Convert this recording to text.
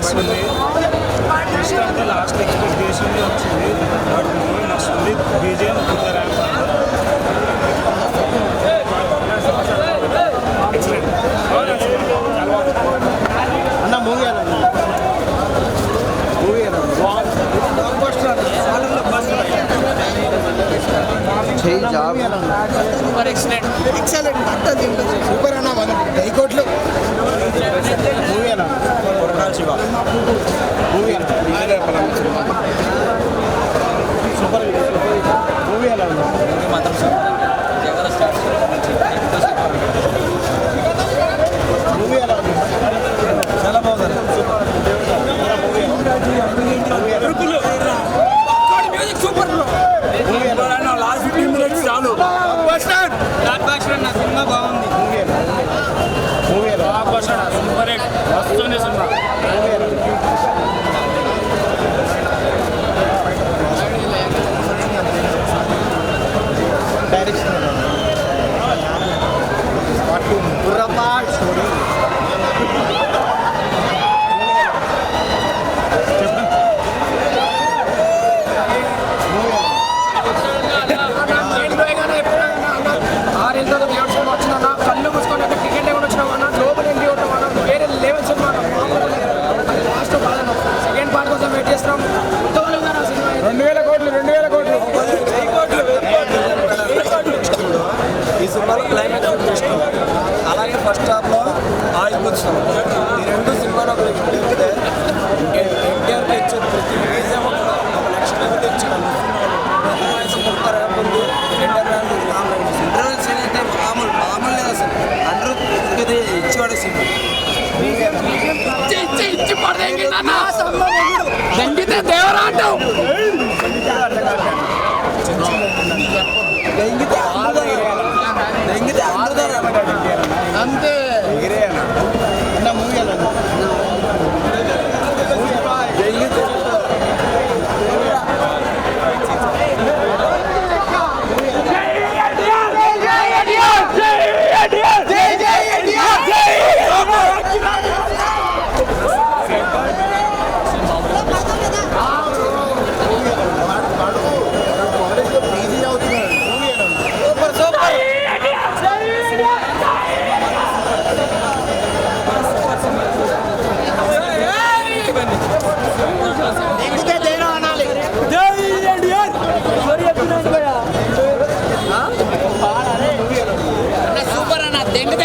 వస్తుంది ఫస్ట్ అంటే last expectation వచ్చింది. బట్ మూవీ వస్తుంది బీజేఎం అన్న మూవీ అన్న మూవీ సూపర్ ఎక్సలెంట్. ఎక్సలెంట్. అంతా సూపర్ అన్న మన హైకోట్లు మూవీ అన్న Koratala Siva. Movie super movie అన్న మూవీ మాత్రం మూవీ ఎలా ఉంది? చాలా బాగుంది. లాస్ట్ ఫిఫ్టీన్ మినిట్స్ చాలు. సినిమా బాగుంది. మూవీ ఎలా సూపర్ హిట్ వస్తుంది సినిమా. Correram. ఫస్ట్ హాఫ్లో ఆగిపోతున్నాం ఈ రెండు సినిమాలో ఒక చెప్తే ఎన్టీఆర్కి ఇచ్చే ప్రతి మ్యూజియం ఒక నెక్స్ట్ లెవెల్ ఇచ్చాడు ఉంది సీన్ అయితే మామూలు మామూలు లేదు అసలు. అందరూ ఇది ఇచ్చేవాడు సినిమా. పడదేంగి దంగితే At the end of